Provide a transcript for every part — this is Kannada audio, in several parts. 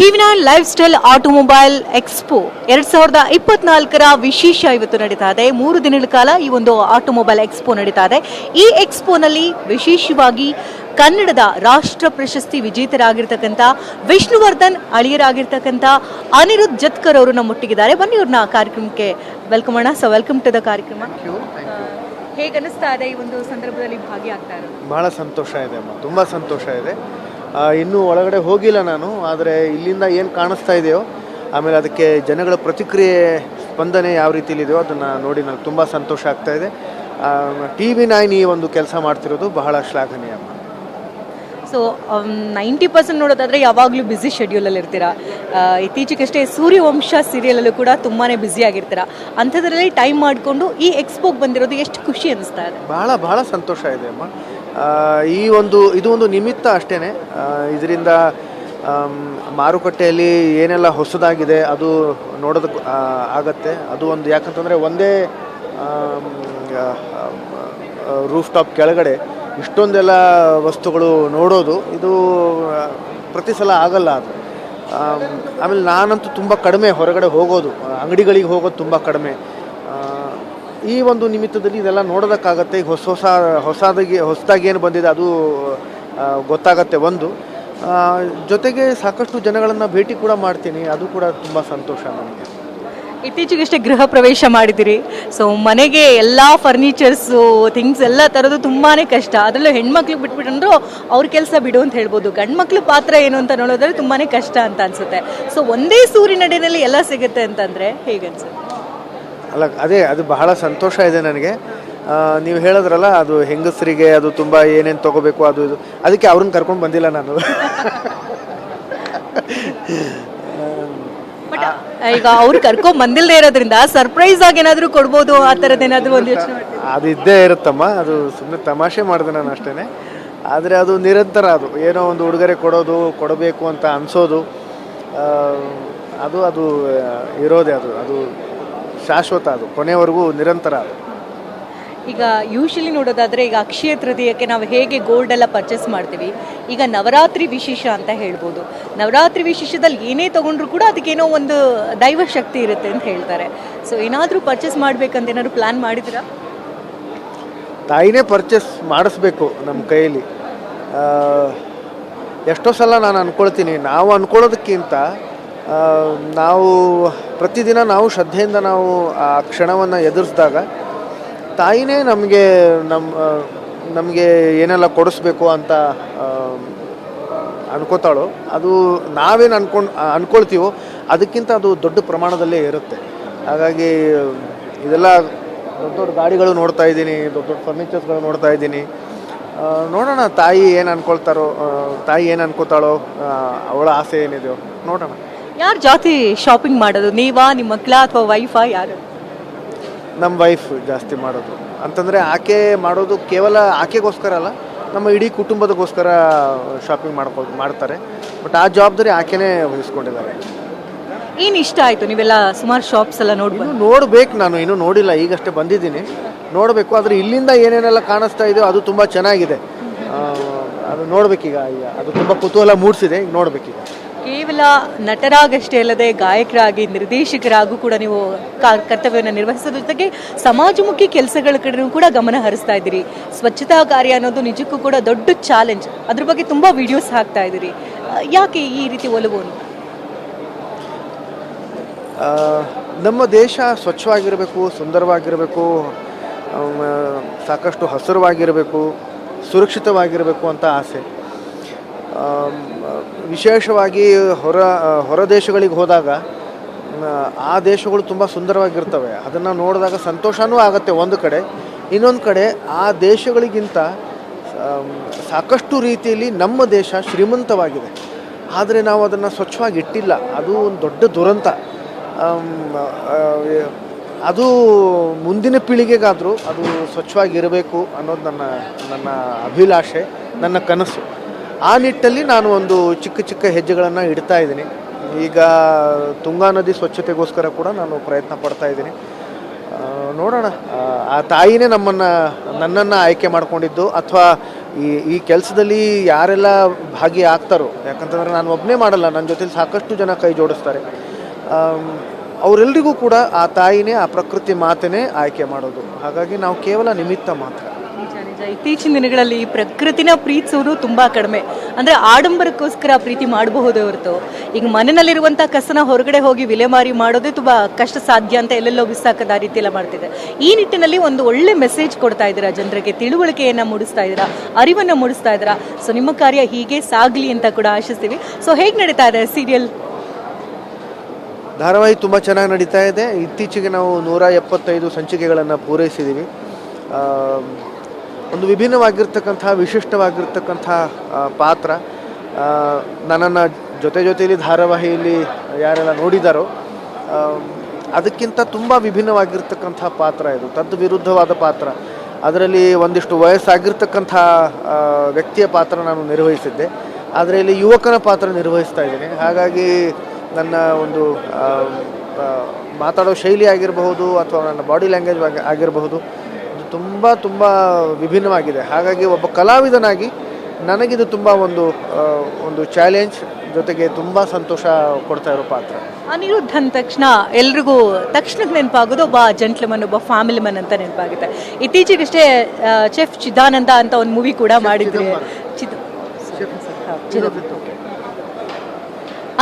ಟಿವಿನ ಲೈಫ್ ಸ್ಟೈಲ್ ಆಟೋಮೊಬೈಲ್ ಎಕ್ಸ್ಪೋ. ಎರಡ್ ಸಾವಿರದ ಇಪ್ಪತ್ನಾಲ್ಕರ ವಿಶೇಷ ಇವತ್ತು ನಡೀತಾ ಇದೆ. ಮೂರು ದಿನಗಳ ಕಾಲ ಈ ಒಂದು ಆಟೋಮೊಬೈಲ್ ಎಕ್ಸ್ಪೋ ನಡೀತಾ ಇದೆ. ಈ ಎಕ್ಸ್ಪೋನಲ್ಲಿ ವಿಶೇಷವಾಗಿ ಕನ್ನಡದ ರಾಷ್ಟ್ರ ಪ್ರಶಸ್ತಿ ವಿಜೇತರಾಗಿರ್ತಕ್ಕಂಥ ವಿಷ್ಣುವರ್ಧನ್ ಅಳಿಯರಾಗಿರ್ತಕ್ಕಂಥ ಅನಿರುದ್ಧ್ ಜತ್ಕರ್ ಅವರು ನಮ್ಮೊಟ್ಟಿಗಿದ್ದಾರೆ ಬನ್ನಿ ಅವ್ರನ್ನ ಕಾರ್ಯಕ್ರಮಕ್ಕೆ ವೆಲ್ಕಮ್ ಅಣ್ಣ. ಸೊ ವೆಲ್ಕಮ್ ಟು ದ ಕಾರ್ಯಕ್ರಮ. ಹೇಗೆ ಅನಿಸ್ತಾ ಇದೆ ಈ ಒಂದು ಸಂದರ್ಭದಲ್ಲಿ ಭಾಗಿಯಾಗ್ತಾ ಇರೋದು? ಬಹಳ ಸಂತೋಷ ಇದೆ ಅಮ್ಮ. ತುಂಬ ಸಂತೋಷ ಇದೆ. ಇನ್ನೂ ಒಳಗಡೆ ಹೋಗಿಲ್ಲ ನಾನು ಆದರೆ ಇಲ್ಲಿಂದ ಏನು ಕಾಣಿಸ್ತಾ ಇದೆಯೋ ಆಮೇಲೆ ಅದಕ್ಕೆ ಜನಗಳ ಪ್ರತಿಕ್ರಿಯೆ ಸ್ಪಂದನೆ ಯಾವ ರೀತಿಲಿದೆಯೋ ಅದನ್ನು ನೋಡಿ ನನಗೆ ತುಂಬ ಸಂತೋಷ ಆಗ್ತಾ ಇದೆ. ಟಿ ವಿ ನೈನ್ ಈ ಒಂದು ಕೆಲಸ ಮಾಡ್ತಿರೋದು ಬಹಳ ಶ್ಲಾಘನೀಯ. ಅಮ್ಮ ಸೊ ನೈಂಟಿ ಪರ್ಸೆಂಟ್ ನೋಡೋದಾದ್ರೆ ಯಾವಾಗಲೂ ಬ್ಯುಸಿ ಶೆಡ್ಯೂಲಲ್ಲಿ ಇರ್ತೀರಾ? ಇತ್ತೀಚೆಗಷ್ಟೇ ಸೂರ್ಯವಂಶ ಸೀರಿಯಲಲ್ಲೂ ಕೂಡ ತುಂಬಾ ಬ್ಯುಸಿ ಆಗಿರ್ತೀರಾ? ಅಂಥದ್ರಲ್ಲಿ ಟೈಮ್ ಮಾಡಿಕೊಂಡು ಈ ಎಕ್ಸ್ಪೋಗೆ ಬಂದಿರೋದು ಎಷ್ಟು ಖುಷಿ ಅನಿಸ್ತಾ ಇದೆ? ಬಹಳ ಬಹಳ ಸಂತೋಷ ಇದೆ ಅಮ್ಮ. ಈ ಒಂದು ಇದು ಒಂದು ನಿಮಿತ್ತ ಅಷ್ಟೇ ಇದರಿಂದ ಮಾರುಕಟ್ಟೆಯಲ್ಲಿ ಏನೆಲ್ಲ ಹೊಸದಾಗಿದೆ ಅದು ನೋಡೋದಕ್ಕೆ ಆಗತ್ತೆ. ಅದು ಒಂದು ಯಾಕಂತಂದರೆ ಒಂದೇ ರೂಫ್ ಟಾಪ್ ಕೆಳಗಡೆ ಇಷ್ಟೊಂದೆಲ್ಲ ವಸ್ತುಗಳು ನೋಡೋದು ಇದು ಪ್ರತಿ ಸಲ ಆಗಲ್ಲ ಅದು. ಆಮ್, ಆಮೇಲೆ ನಾನಂತೂ ತುಂಬ ಕಡಿಮೆ ಹೊರಗಡೆ ಹೋಗೋದು ಅಂಗಡಿಗಳಿಗೆ ಹೋಗೋದು ತುಂಬ ಕಡಿಮೆ. ಈ ಒಂದು ನಿಮಿತ್ತದಲ್ಲಿ ಇದೆಲ್ಲ ನೋಡೋದಕ್ಕಾಗತ್ತೆ. ಈಗ ಹೊಸ ಹೊಸ, ಹೊಸದಾಗಿ ಹೊಸದಾಗಿ ಏನು ಬಂದಿದೆ ಅದು ಗೊತ್ತಾಗತ್ತೆ ಒಂದು. ಜೊತೆಗೆ ಸಾಕಷ್ಟು ಜನಗಳನ್ನು ಭೇಟಿ ಕೂಡ ಮಾಡ್ತೀನಿ. ಅದು ಕೂಡ ತುಂಬ ಸಂತೋಷ ನನಗೆ ಇತ್ತೀಚೆಗಷ್ಟೇ ಗೃಹ ಪ್ರವೇಶ ಮಾಡಿದಿರಿ. ಸೊ ಮನೆಗೆ ಎಲ್ಲ ಫರ್ನಿಚರ್ಸು ಥಿಂಗ್ಸ್ ಎಲ್ಲ ತರೋದು ತುಂಬಾ ಕಷ್ಟ. ಅದರಲ್ಲೂ ಹೆಣ್ಮಕ್ಳಿಗೆ ಬಿಟ್ಬಿಟ್ರಂದ್ರೂ ಅವ್ರ ಕೆಲಸ ಬಿಡು ಅಂತ ಹೇಳ್ಬೋದು. ಗಂಡು ಮಕ್ಳ ಪಾತ್ರ ಏನು ಅಂತ ನೋಡೋದ್ರೆ ತುಂಬಾ ಕಷ್ಟ ಅಂತ ಅನ್ಸುತ್ತೆ. ಸೊ ಒಂದೇ ಸೂರಿನಡಿನಲ್ಲಿ ಎಲ್ಲ ಸಿಗುತ್ತೆ ಅಂತಂದರೆ ಹೇಗನ್ಸುತ್ತೆ? ಅಲ್ಲ ಅದೇ ಅದು ಬಹಳ ಸಂತೋಷ ಇದೆ ನನಗೆ. ನೀವು ಹೇಳಿದ್ರಲ್ಲ ಅದು ಹೆಂಗಸರಿಗೆ ಅದು ತುಂಬ ಏನೇನು ತಗೋಬೇಕು ಅದು ಇದು. ಅದಕ್ಕೆ ಅವ್ರನ್ನ ಕರ್ಕೊಂಡು ಬಂದಿಲ್ಲ ನಾನು. ಈಗ ಅವ್ರು ಕರ್ಕೊಂಡ್ ಬಂದಿಲ್ಲದೆ ಇರೋದ್ರಿಂದ ಸರ್ಪ್ರೈಸ್ ಆಗಿ ಏನಾದರೂ ಕೊಡ್ಬೋದು ಆ ಥರದ್ದು ಏನಾದರೂ ಒಂದು ಯೋಚನೆ? ಅದು ಇದ್ದೇ ಇರುತ್ತಮ್ಮ ಅದು ಸುಮ್ಮನೆ ತಮಾಷೆ ಮಾಡಿದೆ ನಾನು ಅಷ್ಟೇ ಆದರೆ ಅದು ನಿರಂತರ ಅದು. ಏನೋ ಒಂದು ಉಡುಗೊರೆ ಕೊಡೋದು ಕೊಡಬೇಕು ಅಂತ ಅನಿಸೋದು. ಅದು ಅದು ಇರೋದೇ ಅದು. ಅದು ಶಾಶ್ವತ ಅದು ಕೊನೆವರೆಗೂ ನಿರಂತರ ಅದು. ಈಗ ಯೂಶಲಿ ನೋಡೋದಾದ್ರೆ ಈಗ ಅಕ್ಷಯ ತೃತೀಯಕ್ಕೆ ನಾವು ಹೇಗೆ ಗೋಲ್ಡ್ ಎಲ್ಲ ಪರ್ಚೇಸ್ ಮಾಡ್ತೀವಿ ಈಗ ನವರಾತ್ರಿ ವಿಶೇಷ ಅಂತ ಹೇಳ್ಬೋದು. ನವರಾತ್ರಿ ವಿಶೇಷದಲ್ಲಿ ಏನೇ ತಗೊಂಡ್ರು ಕೂಡ ಅದಕ್ಕೇನೋ ಒಂದು ದೈವ ಶಕ್ತಿ ಇರುತ್ತೆ ಅಂತ ಹೇಳ್ತಾರೆ. ಸೊ ಏನಾದರೂ ಪರ್ಚೇಸ್ ಮಾಡ್ಬೇಕಂತ ಏನಾದ್ರು ಪ್ಲಾನ್ ಮಾಡಿದ್ದೀರಾ? ತಾಯಿನೇ ಪರ್ಚೇಸ್ ಮಾಡಿಸ್ಬೇಕು ನಮ್ಮ ಕೈಯಲ್ಲಿ. ಎಷ್ಟೋ ಸಲ ನಾನು ಅಂದ್ಕೊಳ್ತೀನಿ ನಾವು ಅಂದ್ಕೊಳ್ಳೋದಕ್ಕಿಂತ ನಾವು ಪ್ರತಿದಿನ ನಾವು ಶ್ರದ್ಧೆಯಿಂದ ನಾವು ಆ ಕ್ಷಣವನ್ನು ಎದುರಿಸಿದಾಗ ತಾಯಿನೇ ನಮಗೆ ನಮ್ಮ ನಮಗೆ ಏನೆಲ್ಲ ಕೊಡಿಸ್ಬೇಕು ಅಂತ ಅನ್ಕೋತಾಳೋ, ಅದು ನಾವೇನು ಅನ್ಕೊಂಡು ಅನ್ಕೊಳ್ತೀವೋ ಅದಕ್ಕಿಂತ ಅದು ದೊಡ್ಡ ಪ್ರಮಾಣದಲ್ಲೇ ಇರುತ್ತೆ. ಹಾಗಾಗಿ ಇದೆಲ್ಲ ದೊಡ್ಡ ದೊಡ್ಡ ಗಾಡಿಗಳು ನೋಡ್ತಾ ಇದ್ದೀನಿ, ದೊಡ್ಡ ದೊಡ್ಡ ಫರ್ನಿಚರ್ಸ್ಗಳು ನೋಡ್ತಾ ಇದ್ದೀನಿ. ನೋಡೋಣ ತಾಯಿ ಏನು ಅನ್ಕೊಳ್ತಾರೋ ತಾಯಿ ಏನು ಅನ್ಕೋತಾಳೋ ಅವಳ ಆಸೆ ಏನಿದೆಯೋ, ನೋಡೋಣ. ಯಾರು ಜಾಸ್ತಿ ಶಾಪಿಂಗ್ ಮಾಡೋದು? ನೀವಾ ನಿಮ್ಮ ಮಕ್ಕಳ ಅಥವಾ ವೈಫಾ ಯಾರು? ನಮ್ಮ ವೈಫ್ ಜಾಸ್ತಿ ಮಾಡೋದು. ಅಂತಂದರೆ ಆಕೆ ಮಾಡೋದು ಕೇವಲ ಆಕೆಗೋಸ್ಕರ ಅಲ್ಲ ನಮ್ಮ ಇಡೀ ಕುಟುಂಬದಗೋಸ್ಕರ ಶಾಪಿಂಗ್ ಮಾಡ್ಕೊ ಮಾಡ್ತಾರೆ. ಬಟ್ ಆ ಜವಾಬ್ದಾರಿ ಆಕೆನೇ ವಹಿಸ್ಕೊಂಡಿದ್ದಾರೆ. ಏನು ಇಷ್ಟ ಆಯಿತು ನೀವೆಲ್ಲ ಸುಮಾರು ಶಾಪ್ಸ್ ಎಲ್ಲ ನೋಡ್ಬೋದು? ಇನ್ನು ನೋಡ್ಬೇಕು ನಾನು ಇನ್ನೂ ನೋಡಿಲ್ಲ ಈಗಷ್ಟೇ ಬಂದಿದ್ದೀನಿ. ನೋಡಬೇಕು ಆದರೆ ಇಲ್ಲಿಂದ ಏನೇನೆಲ್ಲ ಕಾಣಿಸ್ತಾ ಇದೆಯೋ ಅದು ತುಂಬ ಚೆನ್ನಾಗಿದೆ. ಆ, ಅದು ನೋಡ್ಬೇಕೀಗ ಈಗ ಅದು ತುಂಬ ಕುತೂಹಲ ಮೂಡಿಸಿದೆ ಈಗ ನೋಡ್ಬೇಕೀಗ. ಕೇವಲ ನಟರಾಗಷ್ಟೇ ಅಲ್ಲದೆ ಗಾಯಕರಾಗಿ, ನಿರ್ದೇಶಕರಾಗೂ ಕೂಡ ನೀವು ಕರ್ತವ್ಯವನ್ನು ನಿರ್ವಹಿಸೋದ್ರ ಜೊತೆಗೆ ಸಮಾಜಮುಖಿ ಕೆಲಸಗಳ ಕಡೆಯೂ ಕೂಡ ಗಮನ ಹರಿಸ್ತಾ ಇದ್ದೀರಿ. ಸ್ವಚ್ಛತಾ ಕಾರ್ಯ ಅನ್ನೋದು ನಿಜಕ್ಕೂ ಕೂಡ ದೊಡ್ಡ ಚಾಲೆಂಜ್. ಅದ್ರ ಬಗ್ಗೆ ತುಂಬ ವಿಡಿಯೋಸ್ ಹಾಕ್ತಾ ಇದ್ದೀರಿ. ಯಾಕೆ ಈ ರೀತಿ ಒಲವು? ನಮ್ಮ ದೇಶ ಸ್ವಚ್ಛವಾಗಿರಬೇಕು, ಸುಂದರವಾಗಿರಬೇಕು ಸಾಕಷ್ಟು ಹಸಿರುವಾಗಿರಬೇಕು, ಸುರಕ್ಷಿತವಾಗಿರಬೇಕು ಅಂತ ಆಸೆ. ವಿಶೇಷವಾಗಿ ಹೊರ ಹೊರ ದೇಶಗಳಿಗೆ ಹೋದಾಗ, ಆ ದೇಶಗಳು ತುಂಬ ಸುಂದರವಾಗಿರ್ತವೆ. ಅದನ್ನು ನೋಡಿದಾಗ ಸಂತೋಷವೂ ಆಗುತ್ತೆ ಒಂದು ಕಡೆ. ಇನ್ನೊಂದು ಕಡೆ ಆ ದೇಶಗಳಿಗಿಂತ ಸಾಕಷ್ಟು ರೀತಿಯಲ್ಲಿ ನಮ್ಮ ದೇಶ ಶ್ರೀಮಂತವಾಗಿದೆ. ಆದರೆ ನಾವು ಅದನ್ನು ಸ್ವಚ್ಛವಾಗಿ ಇಟ್ಟಿಲ್ಲ. ಅದು ಒಂದು ದೊಡ್ಡ ದುರಂತ. ಅದು ಮುಂದಿನ ಪೀಳಿಗೆಗಾದರೂ ಅದು ಸ್ವಚ್ಛವಾಗಿರಬೇಕು ಅನ್ನೋದು ನನ್ನ ನನ್ನ ಅಭಿಲಾಷೆ, ನನ್ನ ಕನಸು. ಆ ನಿಟ್ಟಲ್ಲಿ ನಾನು ಒಂದು ಚಿಕ್ಕ ಚಿಕ್ಕ ಹೆಜ್ಜೆಗಳನ್ನು ಇಡ್ತಾ ಇದ್ದೀನಿ. ಈಗ ತುಂಗಾ ನದಿ ಸ್ವಚ್ಛತೆಗೋಸ್ಕರ ಕೂಡ ನಾನು ಪ್ರಯತ್ನ ಪಡ್ತಾ ಇದ್ದೀನಿ. ನೋಡೋಣ. ಆ, ತಾಯಿನೇ ನಮ್ಮನ್ನು ನನ್ನನ್ನು ಆಯ್ಕೆ ಮಾಡಿಕೊಂಡಿದ್ದು. ಅಥವಾ ಈ ಈ ಕೆಲಸದಲ್ಲಿ ಯಾರೆಲ್ಲ ಭಾಗಿ ಆಗ್ತಾರೋ ಯಾಕಂತಂದರೆ ನಾನು ಒಬ್ಬನೇ ಮಾಡಲ್ಲ ನನ್ನ ಜೊತೆಲಿ ಸಾಕಷ್ಟು ಜನ ಕೈ ಜೋಡಿಸ್ತಾರೆ. ಅವರೆಲ್ಲರಿಗೂ ಕೂಡ ಆ ತಾಯಿನೇ ಆ ಪ್ರಕೃತಿ ಮಾತನೇ ಆಯ್ಕೆ ಮಾಡೋದು. ಹಾಗಾಗಿ ನಾವು ಕೇವಲ ನಿಮಿತ್ತ ಮಾತ್ರ. ಇತ್ತೀಚಿನ ದಿನಗಳಲ್ಲಿ ಈ ಪ್ರಕೃತಿನ ಪ್ರೀತಿಸೋರು ತುಂಬಾ ಕಡಿಮೆ. ಅಂದ್ರೆ ಆಡಂಬರಕ್ಕೋಸ್ಕರ ಪ್ರೀತಿ ಮಾಡಬಹುದು ಹೊರತು. ಈಗ ಮನೆಯಲ್ಲಿರುವಂಥ ಕಸನ ಹೊರಗಡೆ ಹೋಗಿ ವಿಲೇಮಾರಿ ಮಾಡೋದೇ ತುಂಬಾ ಕಷ್ಟ ಸಾಧ್ಯ ಅಂತ ಎಲ್ಲೆಲ್ಲೋ ಬಿಸಾಕದ ರೀತಿ ಎಲ್ಲ ಮಾಡ್ತಿದೆ. ಈ ನಿಟ್ಟಿನಲ್ಲಿ ಒಂದು ಒಳ್ಳೆ ಮೆಸೇಜ್ ಕೊಡ್ತಾ ಇದ್ದೀರಾ? ಜನರಿಗೆ ತಿಳುವಳಿಕೆಯನ್ನ ಮೂಡಿಸ್ತಾ ಇದ್ದೀರಾ? ಅರಿವನ್ನ ಮೂಡಿಸ್ತಾ ಇದ್ದೀರಾ? ಸೊ ನಿಮ್ಮ ಕಾರ್ಯ ಹೀಗೆ ಸಾಗ್ಲಿ ಅಂತ ಕೂಡ ಆಶಿಸ್ತೀವಿ. ಸೊ ಹೇಗೆ ನಡೀತಾ ಇದೆ ಸೀರಿಯಲ್ ಧಾರಾವಾಹಿ ತುಂಬ ಚೆನ್ನಾಗಿ ನಡೀತಾ ಇದೆ. ಇತ್ತೀಚೆಗೆ ನಾವು ನೂರ ಎಪ್ಪತ್ತೈದು ಸಂಚಿಕೆಗಳನ್ನು ಪೂರೈಸಿದ್ದೀವಿ ಒಂದು ವಿಭಿನ್ನವಾಗಿರ್ತಕ್ಕಂಥ, ವಿಶಿಷ್ಟವಾಗಿರ್ತಕ್ಕಂಥ ಪಾತ್ರ. ನನ್ನನ್ನು ಜೊತೆ ಜೊತೆಯಲ್ಲಿ ಧಾರಾವಾಹಿಯಲ್ಲಿ ಯಾರೆಲ್ಲ ನೋಡಿದಾರೋ ಅದಕ್ಕಿಂತ ತುಂಬ ವಿಭಿನ್ನವಾಗಿರ್ತಕ್ಕಂಥ ಪಾತ್ರ ಇದು. ತದ್ ವಿರುದ್ಧವಾದ ಪಾತ್ರ. ಅದರಲ್ಲಿ ಒಂದಿಷ್ಟು ವಯಸ್ಸಾಗಿರ್ತಕ್ಕಂಥ ವ್ಯಕ್ತಿಯ ಪಾತ್ರ ನಾನು ನಿರ್ವಹಿಸಿದ್ದೆ. ಆದರೆ ಇಲ್ಲಿ ಯುವಕನ ಪಾತ್ರ ನಿರ್ವಹಿಸ್ತಾ ಇದ್ದೀನಿ. ಹಾಗಾಗಿ ನನ್ನ ಒಂದು ಮಾತಾಡೋ ಶೈಲಿ ಆಗಿರಬಹುದು ಅಥವಾ ನನ್ನ ಬಾಡಿ ಲ್ಯಾಂಗ್ವೇಜ್ ಆಗಿರಬಹುದು ತುಂಬ ತುಂಬ ವಿಭಿನ್ನವಾಗಿದೆ. ಹಾಗಾಗಿ ಒಬ್ಬ ಕಲಾವಿದನಾಗಿ ನನಗಿದು ತುಂಬ ಒಂದು ಒಂದು ಚಾಲೆಂಜ್ ಜೊತೆಗೆ ತುಂಬ ಸಂತೋಷ ಕೊಡ್ತಾ ಇರೋ ಪಾತ್ರ. ಅನಿರುದ್ಧ ಅಂದ ತಕ್ಷಣ ಎಲ್ರಿಗೂ ತಕ್ಷಣಕ್ಕೆ ನೆನಪಾಗೋದು ಒಬ್ಬ ಜೆಂಟ್ಲಮನ್ ಒಬ್ಬ ಫ್ಯಾಮಿಲಿ ಮನ್ ಅಂತ ನೆನಪಾಗುತ್ತೆ. ಇತ್ತೀಚೆಗಷ್ಟೇ ಚೆಫ್ ಚಿದಾನಂದ ಅಂತ ಒಂದು ಮೂವಿ ಕೂಡ ಮಾಡಿದ್ರು.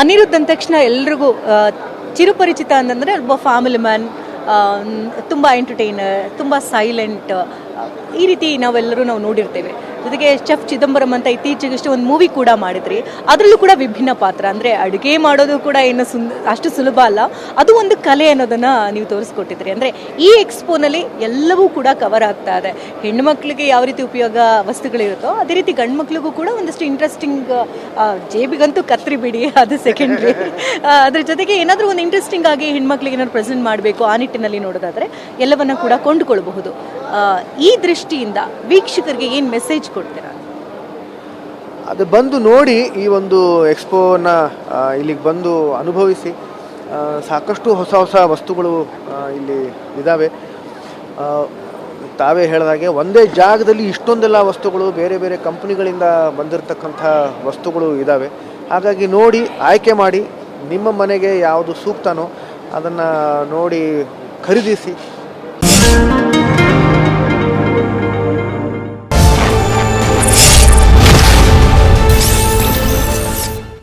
ಅನಿರುದ್ಧ ಅಂದ ತಕ್ಷಣ ಎಲ್ರಿಗೂ ಚಿರುಪರಿಚಿತ ಅಂತಂದ್ರೆ ಒಬ್ಬ ಫ್ಯಾಮಿಲಿ ಮ್ಯಾನ್ ತುಂಬ ಎಂಟರ್ಟೈನರ್ ತುಂಬ ಸೈಲೆಂಟ್ ಈ ರೀತಿ ನಾವೆಲ್ಲರೂ ನಾವು ನೋಡಿರ್ತೇವೆ. ಜೊತೆಗೆ ಚೆಫ್ ಚಿದಂಬರಂ ಅಂತ ಇತ್ತೀಚೆಗಷ್ಟೇ ಒಂದು ಮೂವಿ ಕೂಡ ಮಾಡಿದ್ರಿ. ಅದರಲ್ಲೂ ಕೂಡ ವಿಭಿನ್ನ ಪಾತ್ರ. ಅಂದರೆ ಅಡುಗೆ ಮಾಡೋದು ಕೂಡ ಏನು ಸುಂದ, ಅಷ್ಟು ಸುಲಭ ಅಲ್ಲ. ಅದು ಒಂದು ಕಲೆ ಅನ್ನೋದನ್ನು ನೀವು ತೋರಿಸ್ಕೊಟ್ಟಿದ್ರಿ. ಅಂದರೆ ಈ ಎಕ್ಸ್ಪೋನಲ್ಲಿ ಎಲ್ಲವೂ ಕೂಡ ಕವರ್ ಆಗ್ತಾ ಇದೆ. ಹೆಣ್ಮಕ್ಳಿಗೆ ಯಾವ ರೀತಿ ಉಪಯೋಗ ವಸ್ತುಗಳಿರುತ್ತೋ, ಅದೇ ರೀತಿ ಗಂಡು ಕೂಡ ಒಂದಷ್ಟು ಇಂಟ್ರೆಸ್ಟಿಂಗ್ ಜೇಬಿಗಂತೂ ಕತ್ರಿ ಬಿಡಿ, ಅದು ಸೆಕೆಂಡ್ರಿ ಅದ್ರ ಜೊತೆಗೆ ಏನಾದರೂ ಒಂದು ಇಂಟ್ರೆಸ್ಟಿಂಗ್ ಆಗಿ ಹೆಣ್ಮಕ್ಳಿಗೆ ಏನಾದ್ರು ಪ್ರೆಸೆಂಟ್ ಮಾಡಬೇಕು ಆ ನಿಟ್ಟಿನಲ್ಲಿ ನೋಡೋದಾದರೆ ಎಲ್ಲವನ್ನ ಕೂಡ ಕೊಂಡುಕೊಳ್ಬಹುದು. ಈ ದೃಷ್ಟಿಯಿಂದ ವೀಕ್ಷಕರಿಗೆ ಏನು ಮೆಸೇಜ್ ಕೊಡ್ತೀರಾ ಅದು ಬಂದು ನೋಡಿ ಈ ಒಂದು ಎಕ್ಸ್ಪೋನ ಇಲ್ಲಿಗೆ ಬಂದು ಅನುಭವಿಸಿ. ಸಾಕಷ್ಟು ಹೊಸ ಹೊಸ ವಸ್ತುಗಳು ಇಲ್ಲಿ ಇದ್ದಾವೆ ತಾವೇ ಹೇಳಿದಾಗೆ ಒಂದೇ ಜಾಗದಲ್ಲಿ ಇಷ್ಟೊಂದೆಲ್ಲ ವಸ್ತುಗಳು, ಬೇರೆ ಬೇರೆ ಕಂಪ್ನಿಗಳಿಂದ ಬಂದಿರತಕ್ಕಂಥ ವಸ್ತುಗಳು ಇದ್ದಾವೆ ಹಾಗಾಗಿ ನೋಡಿ, ಆಯ್ಕೆ ಮಾಡಿ, ನಿಮ್ಮ ಮನೆಗೆ ಯಾವುದು ಸೂಕ್ತನೋ ಅದನ್ನು ನೋಡಿ ಖರೀದಿಸಿ.